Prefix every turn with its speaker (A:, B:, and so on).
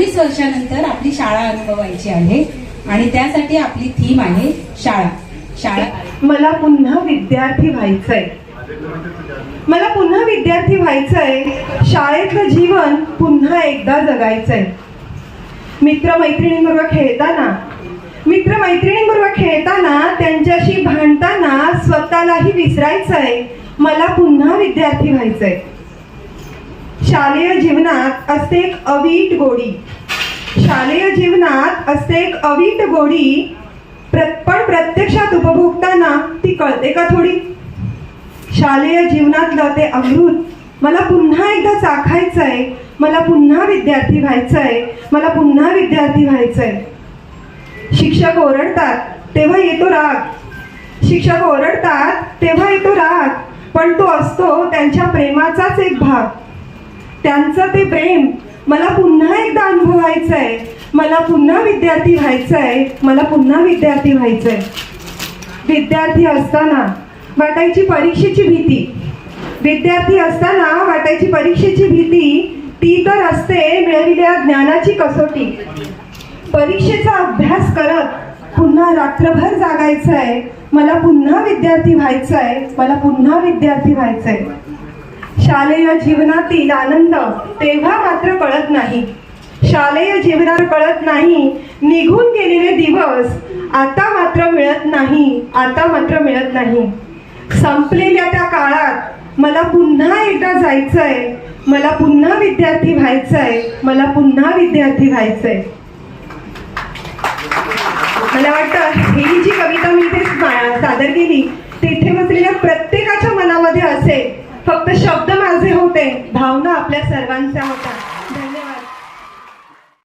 A: चोवीस वर्षानंतर आपली शाळा अनुभवायची आहे आणि त्यासाठी आपली थीम आहे शाळा. शाळा.
B: मला पुन्हा विद्यार्थी व्हायचंय. मला पुन्हा विद्यार्थी व्हायचंय. शाळेतलं जीवन पुन्हा एकदा जगायचंय. मित्रमैत्रिणींबरोबर खेळताना मित्रमैत्रिणींबरोबर खेळताना त्यांच्याशी भांडताना स्वतःलाही विसरायचंय. मला पुन्हा विद्यार्थी व्हायचंय. शालेय जीवनात असते एक अवीट गोडी. शालेय जीवनात असते एक अवीट गोडी प्र- पण प्रत्यक्षात उपभोगताना ती कळते का थोडी? शालेय जीवनातलं ते अमृत मला पुन्हा एकदा चाखायचंय मला पुन्हा विद्यार्थी व्हायचंय मला पुन्हा विद्यार्थी व्हायचंय. शिक्षक ओरडतात तेव्हा येतो राग. शिक्षक ओरडतात तेव्हा येतो राग. पण तो असतो त्यांच्या प्रेमाचाच एक भाग. त्यांचं ते प्रेम मला पुन्हा एकदा अनुभवायचंय. मला पुन्हा विद्यार्थी व्हायचं आहे मला पुन्हा विद्यार्थी व्हायचं आहे विद्यार्थी असताना वाटायची परीक्षेची भीती. विद्यार्थी असताना वाटायची परीक्षेची भीती ती तर असते मिळविलेल्या ज्ञानाची कसोटी. परीक्षेचा अभ्यास करत पुन्हा रात्रभर जागायचं आहे मला पुन्हा विद्यार्थी व्हायचं आहे मला पुन्हा विद्यार्थी व्हायचं आहे शालेय जीवनातील आनंद तेव्हा मात्र कळत नाही. शालेय जीवनात कळत नाही. निघून गेलेले दिवस आता मात्र मिळत नाही. आता मात्र मिळत नाही. संपलेल्या त्या काळात मला पुन्हा एकदा जायचंय. मला पुन्हा विद्यार्थी व्हायचंय. मला पुन्हा विद्यार्थी व्हायचंय. मला वाटतं ही जी कविता मी फक्त शब्द माझे होते भावना आपल्या सर्वांच्या होत्या.